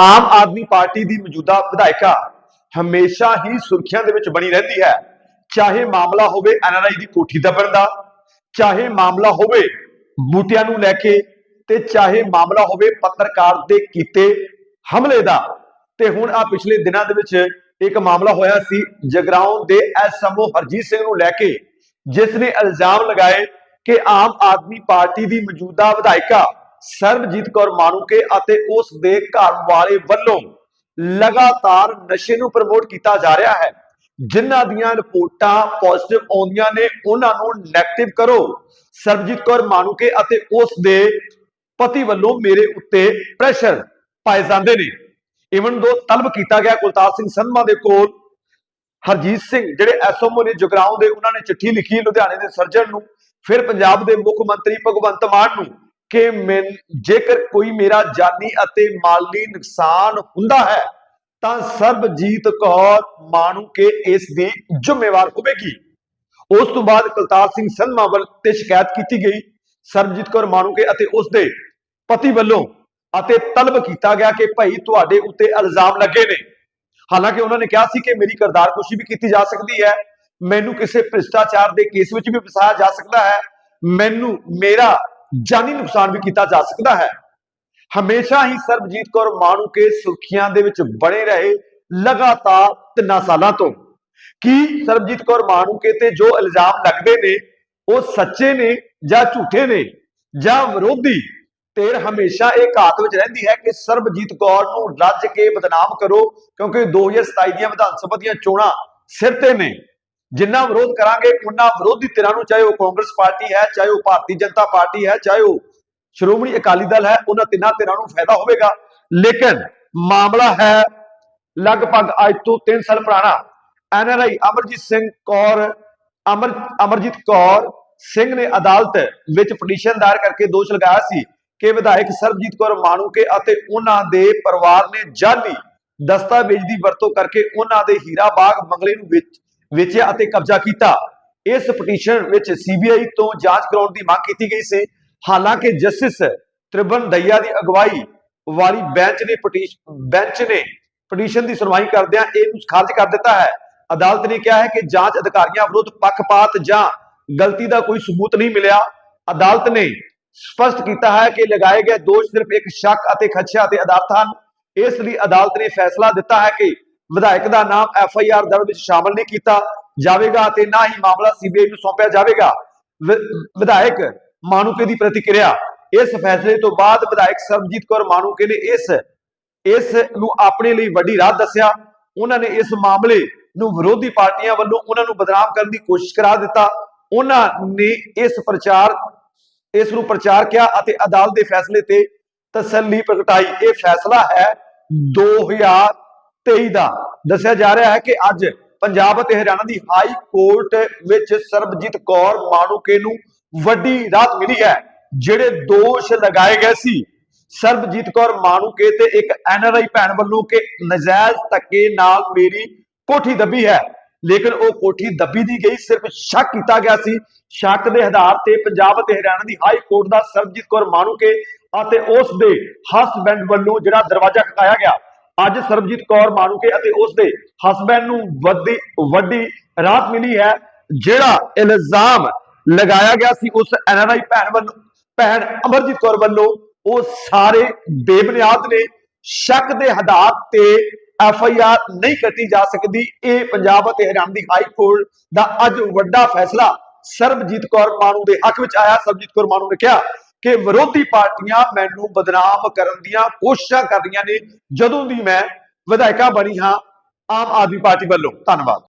Aam Aadmi party ਦੀ ਮੌਜੂਦਾ ਵਿਧਾਇਕਾ ਹਮੇਸ਼ਾ ਹੀ ਸੁਰਖੀਆਂ ਦੇ ਵਿੱਚ ਬਣੀ ਰਹਿੰਦੀ ਹੈ। ਚਾਹੇ ਮਾਮਲਾ ਹੋਵੇ ਐਨਆਰਆਈ ਦੀ ਕੋਠੀ ਦੱਬਣ ਦਾ, ਚਾਹੇ ਮਾਮਲਾ ਹੋਵੇ ਬੂਟਿਆਂ ਨੂੰ ਲੈ ਕੇ ਤੇ ਚਾਹੇ ਮਾਮਲਾ ਹੋਵੇ ਪੱਤਰਕਾਰ ਦੇ ਕੀਤੇ ਹਮਲੇ ਦਾ। ਤੇ ਹੁਣ ਆ ਪਿਛਲੇ ਦਿਨਾਂ ਦੇ ਵਿੱਚ ਇੱਕ ਮਾਮਲਾ ਹੋਇਆ ਸੀ ਜਗਰਾਉਂ ਦੇ ਐਸਐਮਓ ਹਰਜੀਤ ਸਿੰਘ ਨੂੰ ਲੈ ਕੇ, ਜਿਸ ਨੇ ਇਲਜ਼ਾਮ ਲਗਾਏ ਕਿ ਆਮ ਆਦਮੀ ਪਾਰਟੀ ਦੀ ਮੌਜੂਦਾ ਵਿਧਾਇਕਾ ਸਰਬਜੀਤ ਕੌਰ ਮਾਨੂਕੇ ਅਤੇ ਉਸ ਦੇ ਘਰ ਵਾਲੇ ਵੱਲੋਂ ਲਗਾਤਾਰ ਨਸ਼ੇ ਨੂੰ ਪ੍ਰਮੋਟ ਕੀਤਾ ਜਾ ਰਿਹਾ ਹੈ। ਜਿਨ੍ਹਾਂ ਦੀਆਂ ਰਿਪੋਰਟਾਂ ਪੋਜ਼ਿਟਿਵ ਆਉਂਦੀਆਂ ਨੇ, ਉਹਨਾਂ ਨੂੰ ਨੈਗੇਟਿਵ ਕਰੋ। ਸਰਬਜੀਤ ਕੌਰ ਮਾਨੂਕੇ ਅਤੇ ਉਸ ਦੇ ਪਤੀ ਵੱਲੋਂ ਮੇਰੇ ਉੱਤੇ ਪ੍ਰੈਸ਼ਰ ਪਾਏ ਜਾਂਦੇ ਨੇ। ਇਵਨ ਦੋ ਤਲਬ ਕੀਤਾ ਗਿਆ ਕੁਲਤਾਰ ਸਿੰਘ ਸੰਧਮਾ ਦੇ ਕੋਲ, ਹਰਜੀਤ ਸਿੰਘ ਜਿਹੜੇ ਐਸਓਮਓ ਨੇ ਜਗਰਾਉਂ ਦੇ, ਉਹਨਾਂ ਨੇ ਚਿੱਠੀ ਲਿਖੀ ਲੁਧਿਆਣੇ ਦੇ ਸਰਜਨ ਨੂੰ, ਫਿਰ ਪੰਜਾਬ ਦੇ ਮੁੱਖ ਮੰਤਰੀ ਭਗਵੰਤ ਮਾਨ ਨੂੰ। ਕਿ ਜੇਕਰ ਕੋਈ ਮੇਰਾ ਜਾਨੀ ਅਤੇ ਮਾਲੀ ਨੁਕਸਾਨ ਹੁੰਦਾ ਹੈ, ਤਾਂ ਸਰਬਜੀਤ ਕੌਰ ਮਾਨੂ ਕੇ ਇਸ ਦੀ ਜ਼ਿੰਮੇਵਾਰ ਹੋਵੇਗੀ। ਉਸ ਤੋਂ ਬਾਅਦ ਕੁਲਤਾਰ ਸਿੰਘ ਸੰਧਮਾ ਵੱਲ ਤੇ ਸ਼ਿਕਾਇਤ ਕੀਤੀ ਗਈ। ਸਰਬਜੀਤ ਕੌਰ ਮਾਨੂਕੇ ਅਤੇ ਉਸ ਦੇ ਪਤੀ ਵੱਲੋਂ ਅਤੇ ਤਲਬ ਕੀਤਾ ਗਿਆ ਕਿ ਭਾਈ ਤੁਹਾਡੇ ਉੱਤੇ ਇਲਜ਼ਾਮ ਲੱਗੇ ਨੇ। ਹਾਲਾਂਕਿ ਉਹਨਾਂ ਨੇ ਕਿਹਾ ਸੀ ਕਿ ਮੇਰੀ ਕਰਦਾਰਕੁਸ਼ੀ ਵੀ ਕੀਤੀ ਜਾ ਸਕਦੀ ਹੈ। ਮੈਨੂੰ ਕਿਸੇ ਭ੍ਰਿਸ਼ਟਾਚਾਰ ਦੇ ਕੇਸ ਵਿੱਚ ਵੀ ਫਸਾਇਆ ਜਾ ਸਕਦਾ ਹੈ। ਮੈਨੂੰ ਮੇਰਾ ਜਾਨੀ ਨੁਕਸਾਨ ਵੀ ਕੀਤਾ ਜਾ ਸਕਦਾ ਹੈ। ਹਮੇਸ਼ਾ ਹੀ ਸਰਬਜੀਤ ਕੌਰ ਮਾਣੂਕੇ ਸੁਰਖੀਆਂ ਦੇ ਵਿੱਚ ਬਣੇ ਰਹੇ ਲਗਾਤਾਰ ਤਿੰਨਾਂ ਸਾਲਾਂ ਤੋਂ। ਕੀ ਸਰਬਜੀਤ ਕੌਰ ਮਾਣੂਕੇ ਤੇ ਜੋ ਇਲਜ਼ਾਮ ਲੱਗਦੇ ਨੇ, ਉਹ ਸੱਚੇ ਨੇ ਜਾਂ ਝੂਠੇ ਨੇ ਜਾਂ ਵਿਰੋਧੀ? ਧਿਰ ਹਮੇਸ਼ਾ ਇਹ ਘਾਤ ਵਿੱਚ ਰਹਿੰਦੀ ਹੈ ਕਿ ਸਰਬਜੀਤ ਕੌਰ ਨੂੰ ਰੱਜ ਕੇ ਬਦਨਾਮ ਕਰੋ, ਕਿਉਂਕਿ 2027 ਦੀਆਂ ਵਿਧਾਨ ਸਭਾ ਦੀਆਂ ਚੋਣਾਂ ਸਿਰ ਤੇ ਨੇ। ਜਿੰਨਾ ਵਿਰੋਧ ਕਰਾਂਗੇ ਉਹਨਾਂ ਵਿਰੋਧੀ ਧਿਰਾਂ ਨੂੰ, ਚਾਹੇ ਉਹ ਕਾਂਗਰਸ ਪਾਰਟੀ ਹੈ, ਚਾਹੇ ਉਹ ਭਾਰਤੀ ਜਨਤਾ ਪਾਰਟੀ ਹੈ, ਚਾਹੇ ਉਹ ਸ਼੍ਰੋਮਣੀ ਅਕਾਲੀ ਦਲ ਹੈ, ਉਹਨਾਂ ਤਿੰਨਾਂ ਧਿਰਾਂ ਨੂੰ ਫਾਇਦਾ ਹੋਵੇਗਾ। ਲੇਕਿਨ ਮਾਮਲਾ ਹੈ ਲਗਭਗ ਅੱਜ ਤੋਂ 3 ਸਾਲ ਪੁਰਾਣਾ। ਐਨਆਰਆਈ ਅਮਰਜੀਤ ਸਿੰਘ ਕੌਰ, ਅਮਰ, ਅਮਰਜੀਤ ਕੌਰ ਸਿੰਘ ਨੇ ਅਦਾਲਤ ਵਿੱਚ ਪਟੀਸ਼ਨ ਦਾਇਰ ਕਰਕੇ ਦੋਸ਼ ਲਗਾਇਆ ਸੀ ਕਿ ਵਿਧਾਇਕ ਸਰਬਜੀਤ ਕੌਰ ਮਾਣੂਕੇ ਅਤੇ ਉਹਨਾਂ ਦੇ ਪਰਿਵਾਰ ਨੇ ਜਾਲੀ ਦਸਤਾਵੇਜ਼ ਦੀ ਵਰਤੋਂ ਕਰਕੇ ਉਹਨਾਂ ਦੇ ਹੀਰਾ ਬਾਗ ਬੰਗਲੇ ਨੂੰ ਵੇਚ ਵੇਚਿਆ ਅਤੇ ਕਬਜ਼ਾ ਕੀਤਾ। ਇਸ ਪਟੀਸ਼ਨ ਵਿੱਚ ਸੀਬੀਆਈ ਤੋਂ ਜਾਂਚ ਕਰਾਉਣ ਦੀ ਮੰਗ ਕੀਤੀ ਗਈ ਸੀ। ਹਾਲਾਂਕਿ ਜਸਟਿਸ ਤ੍ਰਿਬਨ ਦਈਆ ਦੀ ਅਗਵਾਈ ਵਾਲੀ ਬੈਂਚ ਨੇ ਪਟੀਸ਼ਨ ਬੈਂਚ ਨੇ ਪਟੀਸ਼ਨ ਦੀ ਸੁਣਵਾਈ ਕਰਦਿਆਂ ਇਹ ਖਾਰਜ ਕਰ ਦਿੱਤਾ ਹੈ। ਅਦਾਲਤ ਨੇ ਕਿਹਾ ਹੈ ਕਿ ਜਾਂਚ ਅਧਿਕਾਰੀਆਂ ਵਿਰੁੱਧ ਪੱਖਪਾਤ ਜਾਂ ਗਲਤੀ ਦਾ ਕੋਈ ਸਬੂਤ ਨਹੀਂ ਮਿਲਿਆ। ਅਦਾਲਤ ਨੇ ਸਪਸ਼ਟ ਕੀਤਾ ਹੈ ਕਿ ਲਗਾਏ ਗਏ ਦੋਸ਼ ਸਿਰਫ ਇੱਕ ਸ਼ੱਕ ਅਤੇ ਖਦਸ਼ਾ ਤੇ ਆਧਾਰਿਤ ਹਨ। ਇਸ ਲਈ ਅਦਾਲਤ ਨੇ ਫੈਸਲਾ ਦਿੱਤਾ ਹੈ ਕਿ ਵਿਧਾਇਕ ਦਾ ਨਾਮ ਐਫ ਆਈ ਆਰ ਦਰਜ ਵਿੱਚ ਸ਼ਾਮਲ ਨਹੀਂ ਕੀਤਾ ਜਾਵੇਗਾ ਤੇ ਨਾ ਹੀ ਮਾਮਲਾ ਸੀਬੀਆਈ ਨੂੰ ਸੌਂਪਿਆ ਜਾਵੇਗਾ। ਵਿਧਾਇਕ ਮਾਨੂਕੇ ਦੀ ਪ੍ਰਤੀਕਿਰਿਆ। ਇਸ ਫੈਸਲੇ ਤੋਂ ਬਾਅਦ ਵਿਧਾਇਕ ਸਰਬਜੀਤ ਕੌਰ ਮਾਨੂਕੇ ਨੇ ਇਸ ਇਸ ਨੂੰ ਆਪਣੇ ਲਈ ਵੱਡੀ ਰਾਹ ਦੱਸਿਆ। ਉਹਨਾਂ ਨੇ ਇਸ ਮਾਮਲੇ ਨੂੰ ਵਿਰੋਧੀ ਪਾਰਟੀਆਂ ਵੱਲੋਂ ਉਹਨਾਂ ਨੂੰ ਬਦਨਾਮ ਕਰਨ ਦੀ ਕੋਸ਼ਿਸ਼ ਕਰਾ ਦਿੱਤਾ। ਉਹਨਾਂ ਨੇ ਇਸ ਪ੍ਰਚਾਰ, ਇਸ ਨੂੰ ਪ੍ਰਚਾਰ ਕਿਹਾ ਅਤੇ ਅਦਾਲਤ ਦੇ ਫੈਸਲੇ ਤੇ ਤਸੱਲੀ ਪ੍ਰਗਟਾਈ। ਇਹ ਫੈਸਲਾ ਹੈ 2023 ਦਾ ਦੱਸਿਆ ਜਾ ਰਿਹਾ ਹੈ ਕਿ ਅੱਜ ਪੰਜਾਬ ਅਤੇ ਹਰਿਆਣਾ ਦੀ ਹਾਈ ਕੋਰਟ ਵਿੱਚ ਸਰਬਜੀਤ ਕੌਰ ਮਾਣੂਕੇ ਨੂੰ ਵੱਡੀ ਰਾਹਤ ਮਿਲੀ ਹੈ, ਜਿਹੜੇ ਦੋਸ਼ ਲਗਾਏ ਗਏ ਸੀ। ਸਰਬਜੀਤ ਕੌਰ ਮਾਣੂਕੇ ਤੇ ਇੱਕ ਐਨਆਰਆਈ ਭੈਣ ਵੱਲੋਂ ਕਿ ਨਜਾਇਜ਼ ਧੱਕੇ ਨਾਲ ਮੇਰੀ ਕੋਠੀ ਦੱਬੀ ਹੈ। ਲੇਕਿਨ ਉਹ ਕੋਠੀ ਦੱਬੀ ਦੀ ਗਈ, ਸਿਰਫ ਸ਼ੱਕ ਕੀਤਾ ਗਿਆ ਸੀ। ਸ਼ੱਕ ਦੇ ਆਧਾਰ ਤੇ ਪੰਜਾਬ ਅਤੇ ਹਰਿਆਣਾ ਦੀ ਹਾਈ ਕੋਰਟ ਦਾ ਸਰਬਜੀਤ ਕੌਰ ਮਾਣੂਕੇ ਅਤੇ ਉਸ ਦੇ ਹਸਬੈਂਡ ਵੱਲੋਂ ਜਿਹੜਾ ਦਰਵਾਜ਼ਾ ਖਕਾਇਆ ਗਿਆ ਅੱਜ ਸਰਬਜੀਤ ਕੌਰ ਮਾਣੂਕੇ ਅਤੇ ਉਸ ਦੇ ਹਸਬੈਂਡ ਨੂੰ ਵੱਡੀ ਵੱਡੀ ਰਾਹਤ ਮਿਲੀ ਹੈ, ਜਿਹੜਾ ਇਲਜ਼ਾਮ ਲਗਾਇਆ ਗਿਆ ਸੀ ਉਸ ਐਨਆਰਆਈ ਭੈਣ ਵੱਲੋਂ, ਭੈਣ ਅਮਰਜੀਤ ਕੌਰ ਵੱਲੋਂ, ਉਹ ਸਾਰੇ ਬੇਬੁਨਿਆਦ ਨੇ ਸ਼ੱਕ ਦੇ ਆਧਾਰ ਤੇ ਐਫ ਆਈ ਆਰ ਨਹੀਂ ਕੱਟੀ ਜਾ ਸਕਦੀ। ਇਹ ਪੰਜਾਬ ਅਤੇ ਹਰਿਆਣਾ ਦੀ ਹਾਈ ਕੋਰਟ ਦਾ ਅੱਜ ਵੱਡਾ ਫੈਸਲਾ ਸਰਬਜੀਤ ਕੌਰ ਮਾਨੂ ਦੇ ਹੱਕ ਵਿੱਚ ਆਇਆ। ਸਰਬਜੀਤ ਕੌਰ ਮਾਨੂ ਨੇ ਕਿਹਾ ਕਿ ਵਿਰੋਧੀ ਪਾਰਟੀਆਂ ਮੈਨੂੰ ਬਦਨਾਮ ਕਰਨ ਦੀਆਂ ਕੋਸ਼ਿਸ਼ਾਂ ਕਰ ਰਹੀਆਂ ਨੇ। ਜਦੋਂ ਦੀ ਮੈਂ ਵਿਧਾਇਕਾ ਬਣੀ ਹਾਂ, ਆਮ ਆਦਮੀ ਪਾਰਟੀ ਵੱਲੋਂ। ਧੰਨਵਾਦ।